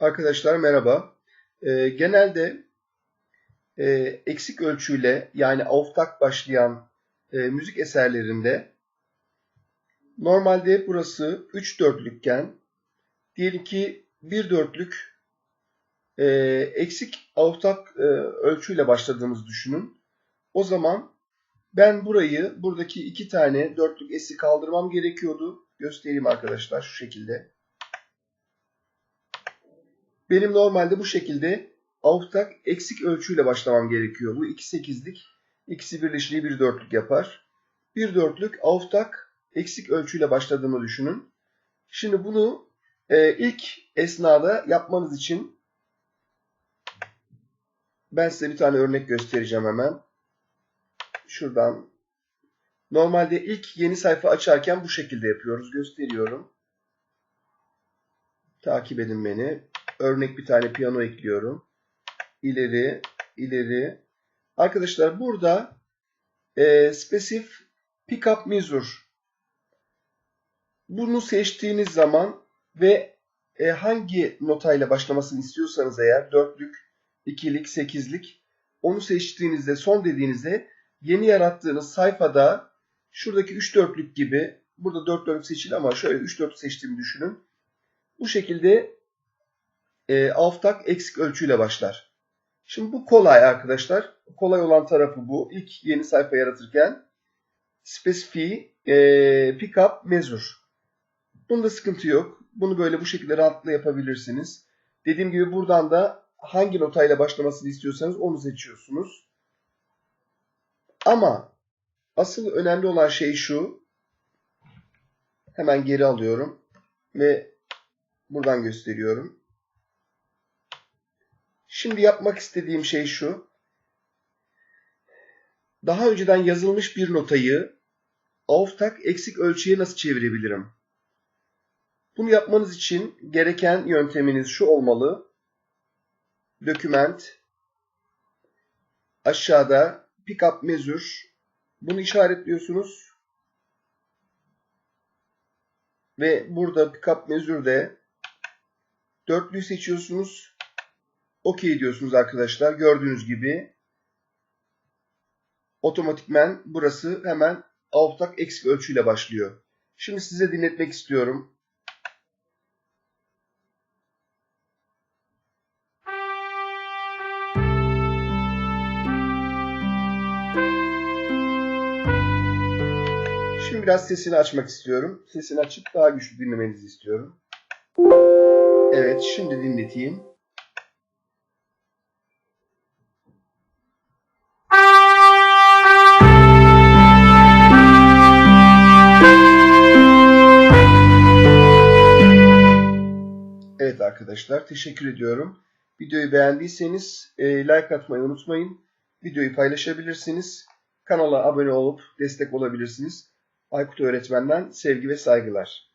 Arkadaşlar merhaba. Ee, genelde e, eksik ölçüyle yani auftak başlayan e, müzik eserlerinde normalde burası 3 dörtlükken diyelim ki 1 dörtlük e, eksik auftak e, ölçüyle başladığımızı düşünün. O zaman ben burayı buradaki iki tane dörtlük esi kaldırmam gerekiyordu. Göstereyim arkadaşlar şu şekilde. Benim normalde bu şekilde auftak eksik ölçüyle başlamam gerekiyor. Bu 2-8'lik ikisi birleşince bir dörtlük yapar. Bir dörtlük auftak eksik ölçüyle başladığımı düşünün. Şimdi bunu e, ilk esnada yapmanız için ben size bir tane örnek göstereceğim hemen. Şuradan. Normalde ilk yeni sayfa açarken bu şekilde yapıyoruz. Gösteriyorum. Takip edin beni. Örnek bir tane piyano ekliyorum. İleri, ileri. Arkadaşlar burada e, specific pickup measure bunu seçtiğiniz zaman ve e, hangi notayla başlamasını istiyorsanız eğer dörtlük, ikilik, sekizlik onu seçtiğinizde son dediğinizde yeni yarattığınız sayfada şuradaki üç dörtlük gibi burada dört dörtlük seçili ama şöyle üç dörtlük seçtiğimi düşünün. Bu şekilde e, auftak eksik ölçüyle başlar. Şimdi bu kolay arkadaşlar. Kolay olan tarafı bu. İlk yeni sayfa yaratırken specify e, pickup measure. Bunda sıkıntı yok. Bunu böyle bu şekilde rahatlıkla yapabilirsiniz. Dediğim gibi buradan da hangi notayla başlamasını istiyorsanız onu seçiyorsunuz. Ama asıl önemli olan şey şu. Hemen geri alıyorum ve buradan gösteriyorum. Şimdi yapmak istediğim şey şu. Daha önceden yazılmış bir notayı auftak eksik ölçüye nasıl çevirebilirim? Bunu yapmanız için gereken yönteminiz şu olmalı. Document aşağıda pickup measure bunu işaretliyorsunuz. Ve burada pickup measure'de dörtlüyü seçiyorsunuz. OK diyorsunuz arkadaşlar. Gördüğünüz gibi otomatikmen burası hemen auftak eksik ölçüyle başlıyor. Şimdi size dinletmek istiyorum. Şimdi biraz sesini açmak istiyorum. Sesini açıp daha güçlü dinlemenizi istiyorum. Evet, şimdi dinleteyim. Arkadaşlar, teşekkür ediyorum. Videoyu beğendiyseniz e, like atmayı unutmayın. Videoyu paylaşabilirsiniz. Kanala abone olup destek olabilirsiniz. Aykut Öğretmen'den sevgi ve saygılar.